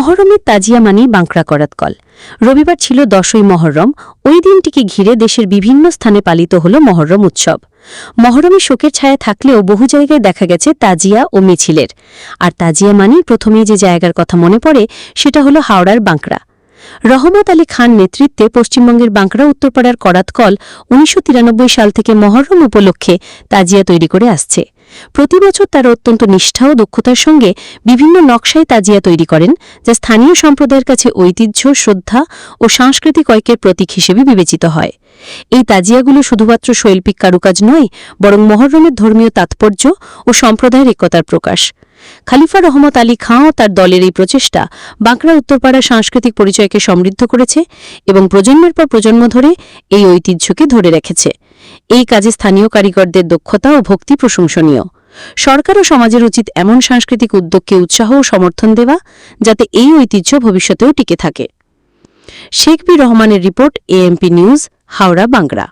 মহরমের তাজিয়া মানি বাঁকড়া করাতকল রবিবার ছিল দশই মহরম। ওই দিনটিকে ঘিরে দেশের বিভিন্ন স্থানে পালিত হল মহরম উৎসব। মহরমে শোকের ছায়া থাকলেও বহু জায়গায় দেখা গেছে তাজিয়া ও মিছিলের। আর তাজিয়া মানি প্রথমেই যে জায়গার কথা মনে পড়ে, সেটা হলো হাওড়ার বাঁকড়া। রহমত আলী খান নেতৃত্বে পশ্চিমবঙ্গের বাঁকড়া উত্তরপাড়ার করাতকল উনিশশো তিরানব্বই সাল থেকে মহরম উপলক্ষে তাজিয়া তৈরি করে আসছে। প্রতি বছর তারা অত্যন্ত নিষ্ঠা ও দক্ষতার সঙ্গে বিভিন্ন নকশায় তাজিয়া তৈরি করেন, যা স্থানীয় সম্প্রদায়ের কাছে ঐতিহ্য, শ্রদ্ধা ও সাংস্কৃতিক ঐক্যের প্রতীক হিসেবে বিবেচিত হয়। এই তাজিয়াগুলো শুধুমাত্র শৈল্পিক কারুকাজ নয়, বরং মহরমের ধর্মীয় তাৎপর্য ও সম্প্রদায়ের একতার প্রকাশ। খালিফা রহমত আলী খাঁ ও তার দলের এই প্রচেষ্টা বাঁকড়া উত্তরপাড়ার সাংস্কৃতিক পরিচয়কে সমৃদ্ধ করেছে এবং প্রজন্মের পর প্রজন্ম ধরে এই ঐতিহ্যকে ধরে রেখেছে। এই কাজে স্থানীয় কারিগরদের দক্ষতা ও ভক্তি প্রশংসনীয়। সরকার ও সমাজের উচিত এমন সাংস্কৃতিক উদ্যোগকে উৎসাহ ও সমর্থন দেওয়া, যাতে এই ঐতিহ্য ভবিষ্যতেও টিকে থাকে। শেখ বি রহমানের report, AMP news, Howrah, Bangla.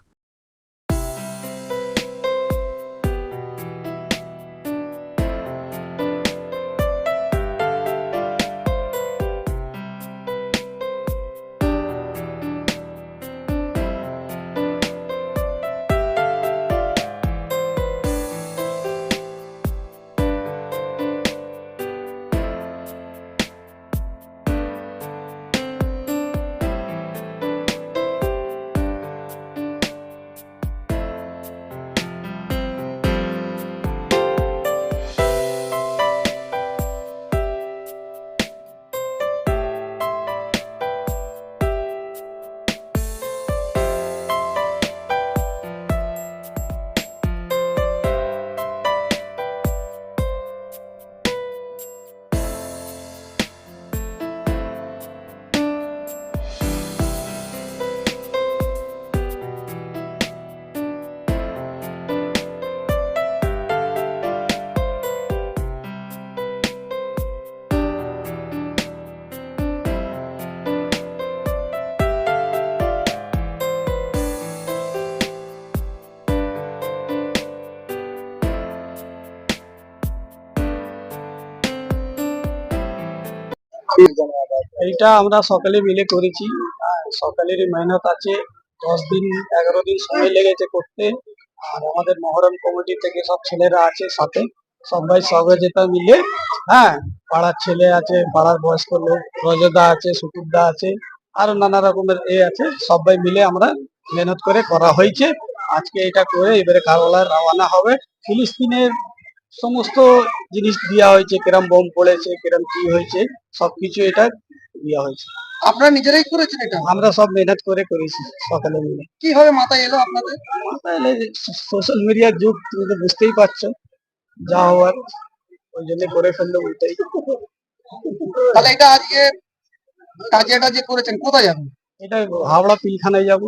এইটা আমরা সকালে মিলে করেছি। সকালেরই মেহনত আছে। দশ দিন, এগারো দিন সময় লেগেছে করতে। আর আমাদের মহরম কমিটি থেকে সব ছেলেরা আছে সাথে। সবাই সহযোগিতা মিলে হ্যাঁ পাড়ার ছেলে আছে, পাড়ার বয়স্ক লোক, রজদা আছে, সুকুরদা আছে, আরও নানা রকমের এ আছে। সবাই মিলে আমরা মেহনত করে করা হয়েছে। আজকে এটা করে এবারে কারবালায় রওনা হবে। ফিলিস্তিনের সমস্ত জিনিস দেওয়া হয়েছে কিরম বোম পড়েছে কিরম কি হয়েছে সবকিছু এটা দেওয়া হয়েছে। আপনারা নিজেরাই করেছেন এটা? আমরা সব মেহনত করে করেছি সকালে মিলে। কীভাবে মাথায় এলো আপনাদের? তাহলে সোশ্যাল মিডিয়ার যুগ তুমি তো বুঝতেই পারছ যা হওয়ার ওই জন্য করে ফেলল ওইটাই তাহলে এটা আজকে কাজিয়াটা যে করেছেন কোথায় যাবেন? এটা হাওড়া পিলখানায় যাব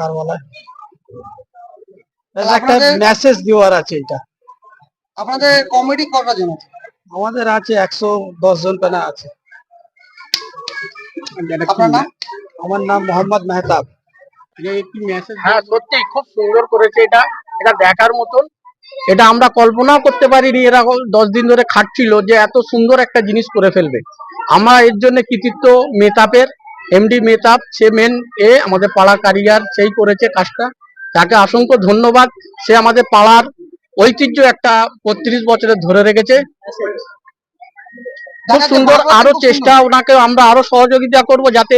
কারবালায়। একটা মেসেজ দেওয়ার আছে এটা। আপনাদের কমেডি কটা জন আছে? আমাদের আছে একশো দশ জন পেনা আছে। আপনার নাম? আমার নাম মোহাম্মদ মেহতাব। হ্যাঁ সত্যি খুব সুন্দর করেছে এটা। এটা দেখার মতন। এটা আমরা কল্পনাও করতে পারিনি এরা দশ দিন ধরে খাটছিল যে এত সুন্দর একটা জিনিস করে ফেলবে। আমরা এর জন্য কৃতিত্ব মেতাপের এমডি মেতাপ সে মেন এ আমাদের পাড়া কারিগার সেই করেছে কাজটা। তাকে অসংখ্য ধন্যবাদ। সে আমাদের পাড়ার ঐতিহ্য একটা বত্রিশ বছরের ধরে রেখেছে। খুব সুন্দর আরও চেষ্টা ওনাকে আমরা আরও সহযোগিতা করব যাতে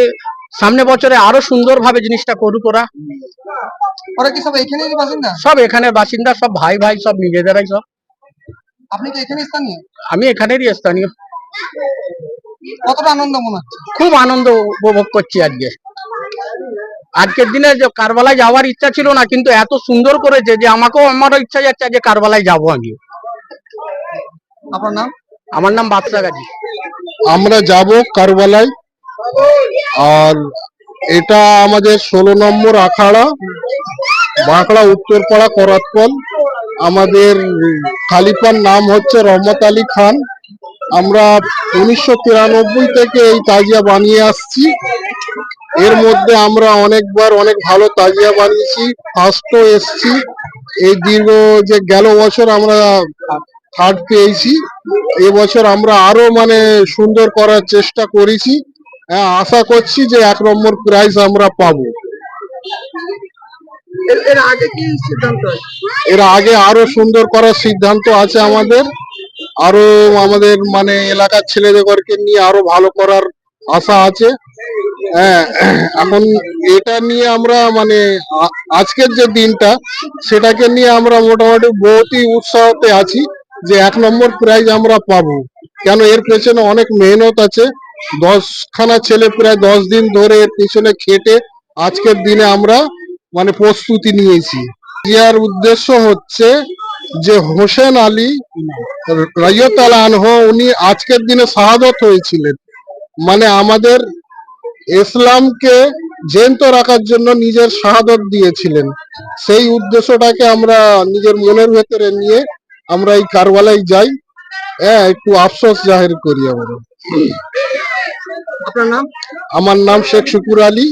সামনে বছরে আরও সুন্দরভাবে জিনিসটা করুক ওরা। ওরা কি সব এখানেই বাসিন্দা? সব এখানে বাসিন্দা সব ভাই ভাই সব নিজেদেরাই সব। আপনি কি এখানে স্থানীয়? আমি এখানেরই স্থানীয়। কতটা আনন্দ মনে হচ্ছে? খুব আনন্দ উপভোগ করছি আজকে। আজকের দিনে যে কারবালায় যাওয়ার ইচ্ছা ছিল না কিন্তু এত সুন্দর করেছে যে আমাকেও আমারও ইচ্ছা যাচ্ছে যে কারবালায় যাব আমি। আপনার নাম? আমার নাম বাদশা গাজী। আমরা যাব কারবালায় আর এটা আমাদের ষোলো নম্বর আখাড়া বাঁকড়া উত্তরপাড়া করাতকল আমাদের খালিফার নাম হচ্ছে রহমত আলী খান। আমরা উনিশশো তিরানব্বই থেকে এই তাজিয়া বানিয়ে আসছি। এর মধ্যে আমরা অনেকবার অনেক ভালো তাজিয়া বানিয়েছি ফার্স্টও এসছি। এই দীর্ঘ যে গেল বছর আমরা থার্ড পেয়েছি এবছর আমরা আরও মানে সুন্দর করার চেষ্টা করেছি। হ্যাঁ, আশা করছি যে এক নম্বর প্রাইজ আমরা পাবো। এর- আগে কি সিদ্ধান্ত এর আগে আরও সুন্দর করার সিদ্ধান্ত আছে আমাদের। আরও আমাদের মানে এলাকার ছেলেদেরকে নিয়ে আরও ভালো করার আশা আছে। এখন এটা নিয়ে আমরা মানে আজকের যে দিনটা, সেটাকে নিয়ে আমরা মোটামুটি বহুতই উৎসাহতে আছি যে এক নম্বর প্রাইজ আমরা পাবো। কেন এর পেছনে অনেক মেহনত আছে। দশখানা ছেলে প্রায় দশ দিন ধরে এর পেছনে খেটে আজকের দিনে আমরা মানে প্রস্তুতি নিয়েছি। ইয়ার উদ্দেশ্য হচ্ছে যে হোসেন আলী রাইয়তাল আনহ, উনি আজকের দিনে শাহাদত হয়েছিলেন। মানে আমাদের ইসলামকে জেন্ত রাখার জন্য নিজের শাহাদত দিয়েছিলেন। সেই উদ্দেশ্যটাকে আমরা নিজের মনের ভেতরে নিয়ে আমরা এই কারবালায় যাই। হ্যাঁ একটু আফসোস জাহির করি আমরা আপনার নাম? আমার নাম শেখ শুকুর আলী।